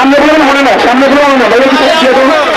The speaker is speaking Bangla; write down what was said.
সামনে বলুন মনে না সামনে বলুন মনে না